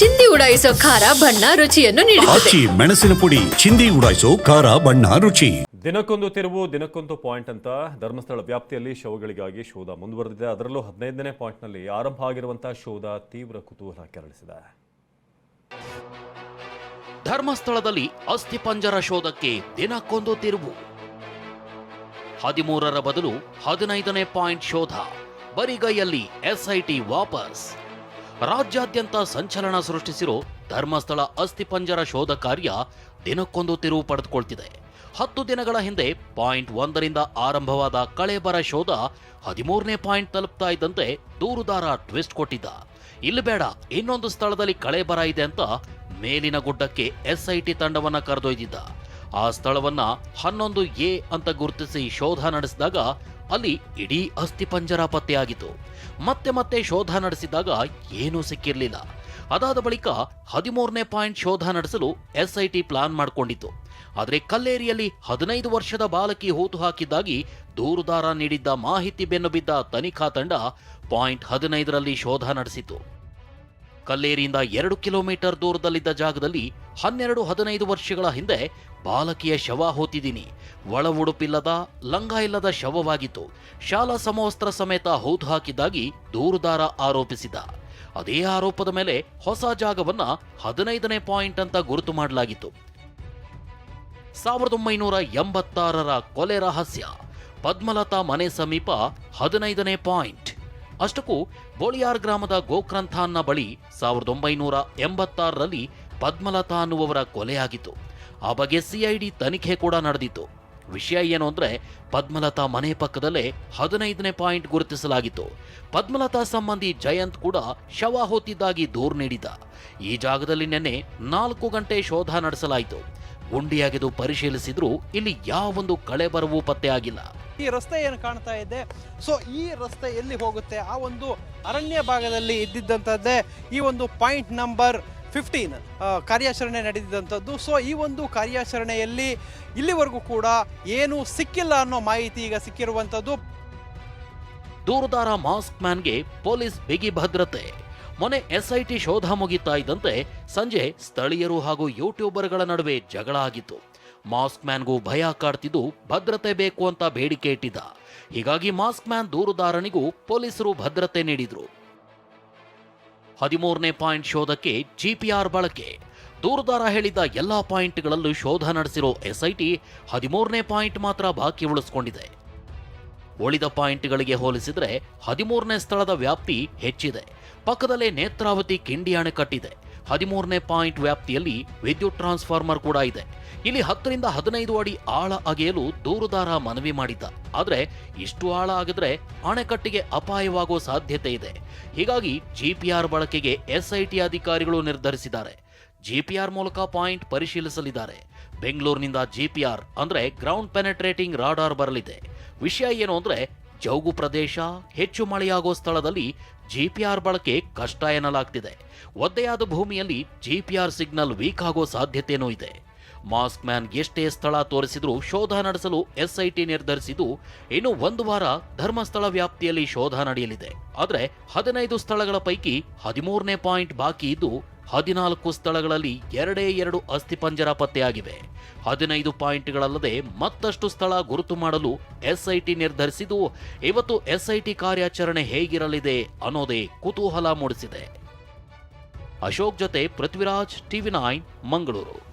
ಚಿಂದಿ ಉಡಾಯಿಸೋ ಖಾರ ಬಣ್ಣ ರುಚಿಯನ್ನು ನೀಡುತ್ತದೆ. ಆಚಿ ಮೆಣಸಿನ ಪುಡಿ ಚಿಂದಿ ಉಡಾಯಿಸೋ ಖಾರ ಬಣ್ಣ ರುಚಿ. ದಿನಕ್ಕೊಂದು ತಿರುವು ದಿನಕ್ಕೊಂದು ಪಾಯಿಂಟ್ ಅಂತ ಧರ್ಮಸ್ಥಳ ವ್ಯಾಪ್ತಿಯಲ್ಲಿ ಶೋಗಳಿಗಾಗಿ ಶೋಧ ಮುಂದುವರೆದಿದೆ. ಅದರಲ್ಲೂ ಹದಿನೈದನೇ ಪಾಯಿಂಟ್ನಲ್ಲಿ ಆರಂಭ ಆಗಿರುವಂತಹ ಶೋಧ ತೀವ್ರ ಕುತೂಹಲ ಕೆರಳಿಸಿದೆ. ಧರ್ಮಸ್ಥಳದಲ್ಲಿ ಅಸ್ಥಿಪಂಜರ ಶೋಧಕ್ಕೆ ದಿನಕ್ಕೊಂದು ತಿರುವು. ಹದಿಮೂರರ ಬದಲು ಹದಿನೈದನೇ ಪಾಯಿಂಟ್ ಶೋಧ ಬರಿಗೈಯಲ್ಲಿ ಎಸ್ಐಟಿ ವಾಪಸ್. ರಾಜ್ಯಾದ್ಯಂತ ಸಂಚಲನ ಸೃಷ್ಟಿಸಿರೋ ಧರ್ಮಸ್ಥಳ ಅಸ್ಥಿಪಂಜರ ಶೋಧ ಕಾರ್ಯ ದಿನಕ್ಕೊಂದು ತಿರುವು ಪಡೆದುಕೊಳ್ತಿದೆ. ಹತ್ತು ದಿನಗಳ ಹಿಂದೆ ಪಾಯಿಂಟ್ ಒಂದರಿಂದ ಆರಂಭವಾದ ಕಳೆಬರ ಶೋಧ ಹದಿಮೂರನೇ ಪಾಯಿಂಟ್ ತಲುಪ್ತಾ ಇದ್ದಂತೆ ದೂರುದಾರ ಟ್ವಿಸ್ಟ್ ಕೊಟ್ಟಿದ್ದ. ಇಲ್ಲಿ ಬೇಡ, ಇನ್ನೊಂದು ಸ್ಥಳದಲ್ಲಿ ಕಳೆ ಬರ ಇದೆ ಅಂತ ಮೇಲಿನ ಗುಡ್ಡಕ್ಕೆ ಎಸ್ಐಟಿ ತಂಡವನ್ನ ಕರೆದೊಯ್ದಿದ್ದ. ಆ ಸ್ಥಳವನ್ನ ಹನ್ನೊಂದು ಎ ಅಂತ ಗುರುತಿಸಿ ಶೋಧ ನಡೆಸಿದಾಗ ಅಲ್ಲಿ ಇಡೀ ಅಸ್ಥಿಪಂಜರ ಪತ್ತೆಯಾಗಿತ್ತು. ಮತ್ತೆ ಮತ್ತೆ ಶೋಧ ನಡೆಸಿದಾಗ ಏನೂ ಸಿಕ್ಕಿರಲಿಲ್ಲ. ಅದಾದ ಬಳಿಕ ಹದಿಮೂರನೇ ಪಾಯಿಂಟ್ ಶೋಧ ನಡೆಸಲು ಎಸ್ಐಟಿ ಪ್ಲಾನ್ ಮಾಡಿಕೊಂಡಿತ್ತು. ಆದರೆ ಕಲ್ಲೇರಿಯಲ್ಲಿ ಹದಿನೈದು ವರ್ಷದ ಬಾಲಕಿ ಹೂತು ಹಾಕಿದ್ದಾಗಿ ದೂರುದಾರ ನೀಡಿದ್ದ ಮಾಹಿತಿ ಬೆನ್ನುಬಿದ್ದ ತನಿಖಾ ತಂಡ ಪಾಯಿಂಟ್ ಹದಿನೈದರಲ್ಲಿ ಶೋಧ ನಡೆಸಿತು ಕಲ್ಲೇರಿಯಿಂದ ಎರಡು ಕಿಲೋಮೀಟರ್ ದೂರದಲ್ಲಿದ್ದ ಜಾಗದಲ್ಲಿ ಹನ್ನೆರಡು ಹದಿನೈದು ವರ್ಷಗಳ ಹಿಂದೆ ಬಾಲಕಿಯ ಶವ ಹೋತಿದ್ದೀನಿ ಒಳ ಉಡುಪಿಲ್ಲದ ಲಂಗ ಇಲ್ಲದ ಶವವಾಗಿತ್ತು. ಶಾಲಾ ಸಮವಸ್ತ್ರ ಸಮೇತ ಹೌದು ಹಾಕಿದ್ದಾಗಿ ದೂರುದಾರ ಆರೋಪಿಸಿದ. ಅದೇ ಆರೋಪದ ಮೇಲೆ ಹೊಸ ಜಾಗವನ್ನ ಹದಿನೈದನೇ ಪಾಯಿಂಟ್ ಅಂತ ಗುರುತು ಮಾಡಲಾಗಿತ್ತು. ಸಾವಿರದ ಒಂಬೈನೂರ ಎಂಬತ್ತಾರರ ಕೊಲೆ ರಹಸ್ಯ. ಪದ್ಮಲತಾ ಮನೆ ಸಮೀಪ ಹದಿನೈದನೇ ಪಾಯಿಂಟ್. ಅಷ್ಟಕ್ಕೂ ಬೋಳಿಯಾರ್ ಗ್ರಾಮದ ಗೋಕ್ರಂಥಾನ್ನ ಬಳಿ ಸಾವಿರದ ಒಂಬೈನೂರ ಎಂಬತ್ತಾರರಲ್ಲಿ ಪದ್ಮಲತಾ ಅನ್ನುವವರ ಕೊಲೆಯಾಗಿತ್ತು. ಆ ಬಗ್ಗೆ ಸಿಐಡಿ ತನಿಖೆ ಕೂಡ ನಡೆದಿತ್ತು. ವಿಷಯ ಏನು ಅಂದರೆ ಪದ್ಮಲತಾ ಮನೆ ಪಕ್ಕದಲ್ಲೇ ಹದಿನೈದನೇ ಪಾಯಿಂಟ್ ಗುರುತಿಸಲಾಗಿತ್ತು. ಪದ್ಮಲತಾ ಸಂಬಂಧಿ ಜಯಂತ್ ಕೂಡ ಶವ ಹೊತ್ತಿದ್ದಾಗಿ ದೂರು ನೀಡಿದ್ದ. ಈ ಜಾಗದಲ್ಲಿ ನಿನ್ನೆ ನಾಲ್ಕು ಗಂಟೆ ಶೋಧ ನಡೆಸಲಾಯಿತು. ಗುಂಡಿಯಾಗಿದ್ದು ಪರಿಶೀಲಿಸಿದ್ರೂ ಇಲ್ಲಿ ಯಾವೊಂದು ಕಳೆ ಬರವೂ ಪತ್ತೆಯಾಗಿಲ್ಲ ಈ ರಸ್ತೆ ಏನು ಕಾಣ್ತಾ ಇದೆ? ಸೊ ಈ ರಸ್ತೆ ಎಲ್ಲಿ ಹೋಗುತ್ತೆ? ಆ ಒಂದು ಅರಣ್ಯ ಭಾಗದಲ್ಲಿ ಇದ್ದಿದ್ದಂಥದ್ದೇ ಈ ಒಂದು ಪಾಯಿಂಟ್ ನಂಬರ್ ಫಿಫ್ಟೀನ್ ಕಾರ್ಯಾಚರಣೆ ನಡೆದಿದ್ದಂಥದ್ದು. ಸೊ ಈ ಒಂದು ಕಾರ್ಯಾಚರಣೆಯಲ್ಲಿ ಇಲ್ಲಿವರೆಗೂ ಕೂಡ ಏನು ಸಿಕ್ಕಿಲ್ಲ ಅನ್ನೋ ಮಾಹಿತಿ ಈಗ ಸಿಕ್ಕಿರುವಂಥದ್ದು. ದೂರುದಾರ ಮಾಸ್ಕ್ ಮ್ಯಾನ್ಗೆ ಪೊಲೀಸ್ ಬಿಗಿ ಭದ್ರತೆ. ಮೊನ್ನೆ ಎಸ್ಐಟಿ ಶೋಧ ಮುಗಿತಾ ಇದ್ದಂತೆ ಸಂಜೆ ಸ್ಥಳೀಯರು ಹಾಗೂ ಯೂಟ್ಯೂಬರ್ಗಳ ನಡುವೆ ಜಗಳ ಆಗಿತ್ತು. ಮಾಸ್ಕ್ ಮ್ಯಾನ್ಗೂ ಭಯ ಕಾಡ್ತಿದ್ದು ಭದ್ರತೆ ಬೇಕು ಅಂತ ಬೇಡಿಕೆ ಇಟ್ಟಿದ್ದ. ಹೀಗಾಗಿ ಮಾಸ್ಕ್ ಮ್ಯಾನ್ ದೂರುದಾರನಿಗೂ ಪೊಲೀಸರು ಭದ್ರತೆ ನೀಡಿದ್ರು. ಹದಿಮೂರನೇ ಪಾಯಿಂಟ್ ಶೋಧಕ್ಕೆ ಜಿಪಿಆರ್ ಬಳಕೆ. ದೂರದಾರ ಹೇಳಿದ ಎಲ್ಲಾ ಪಾಯಿಂಟ್ಗಳಲ್ಲೂ ಶೋಧ ನಡೆಸಿರೋ ಎಸ್ಐಟಿ ಹದಿಮೂರನೇ ಪಾಯಿಂಟ್ ಮಾತ್ರ ಬಾಕಿ ಉಳಿಸಿಕೊಂಡಿದೆ. ಉಳಿದ ಪಾಯಿಂಟ್ಗಳಿಗೆ ಹೋಲಿಸಿದರೆ ಹದಿಮೂರನೇ ಸ್ಥಳದ ವ್ಯಾಪ್ತಿ ಹೆಚ್ಚಿದೆ. ಪಕ್ಕದಲ್ಲೇ ನೇತ್ರಾವತಿ ಕಿಂಡಿ ಅಣೆಕಟ್ಟಿದೆ. ಹದಿಮೂರನೇ ಪಾಯಿಂಟ್ ವ್ಯಾಪ್ತಿಯಲ್ಲಿ ವಿದ್ಯುತ್ ಟ್ರಾನ್ಸ್ಫಾರ್ಮರ್ ಕೂಡ ಇದೆ. ಇಲ್ಲಿ ಹತ್ತರಿಂದ ಹದಿನೈದು ಅಡಿ ಆಳ ಅಗೆಯಲು ದೂರುದಾರ ಮನವಿ ಮಾಡಿದ್ದ. ಆದರೆ ಇಷ್ಟು ಆಳ ಆಗಿದ್ರೆ ಅಣೆಕಟ್ಟಿಗೆ ಅಪಾಯವಾಗುವ ಸಾಧ್ಯತೆ ಇದೆ. ಹೀಗಾಗಿ ಜಿಪಿಆರ್ ಬಳಕೆಗೆ ಎಸ್ಐಟಿ ಅಧಿಕಾರಿಗಳು ನಿರ್ಧರಿಸಿದ್ದಾರೆ. ಜಿಪಿಆರ್ ಮೂಲಕ ಪಾಯಿಂಟ್ ಪರಿಶೀಲಿಸಲಿದ್ದಾರೆ. ಬೆಂಗಳೂರಿನಿಂದ ಜಿಪಿಆರ್ ಅಂದ್ರೆ ಗ್ರೌಂಡ್ ಪೆನೆಟ್ರೇಟಿಂಗ್ ರಾಡಾರ್ ಬರಲಿದೆ. ವಿಷಯ ಏನು ಅಂದ್ರೆ ಜೌಗು ಪ್ರದೇಶ, ಹೆಚ್ಚು ಮಳೆಯಾಗೋ ಸ್ಥಳದಲ್ಲಿ ಜಿಪಿಆರ್ ಬಳಕೆ ಕಷ್ಟ ಎನ್ನಲಾಗ್ತಿದೆ. ಒದ್ದೆಯಾದ ಭೂಮಿಯಲ್ಲಿ ಜಿಪಿಆರ್ ಸಿಗ್ನಲ್ ವೀಕ್ ಆಗೋ ಸಾಧ್ಯತೆಯೂ ಇದೆ. ಮಾಸ್ಕ್ ಮ್ಯಾನ್ ಎಷ್ಟೇ ಸ್ಥಳ ತೋರಿಸಿದ್ರೂ ಶೋಧ ನಡೆಸಲು ಎಸ್ಐಟಿ ನಿರ್ಧರಿಸಿದ್ದು ಇನ್ನು ಒಂದು ವಾರ ಧರ್ಮಸ್ಥಳ ವ್ಯಾಪ್ತಿಯಲ್ಲಿ ಶೋಧ ನಡೆಯಲಿದೆ. ಆದರೆ ಹದಿನೈದು ಸ್ಥಳಗಳ ಪೈಕಿ ಹದಿಮೂರನೇ ಪಾಯಿಂಟ್ ಬಾಕಿ ಇದ್ದು ಹದಿನಾಲ್ಕು ಸ್ಥಳಗಳಲ್ಲಿ ಎರಡೇ ಎರಡು ಅಸ್ಥಿಪಂಜರ ಪತ್ತೆಯಾಗಿವೆ. ಹದಿನೈದು ಪಾಯಿಂಟ್ಗಳಲ್ಲದೆ ಮತ್ತಷ್ಟು ಸ್ಥಳ ಗುರುತು ಮಾಡಲು ಎಸ್ಐಟಿ ನಿರ್ಧರಿಸಿದ್ದು, ಇವತ್ತು ಎಸ್ಐಟಿ ಕಾರ್ಯಾಚರಣೆ ಹೇಗಿರಲಿದೆ ಅನ್ನೋದೇ ಕುತೂಹಲ ಮೂಡಿಸಿದೆ. ಅಶೋಕ್ ಜೊತೆ ಪೃಥ್ವಿರಾಜ್, ಟಿವಿ ನೈನ್, ಮಂಗಳೂರು.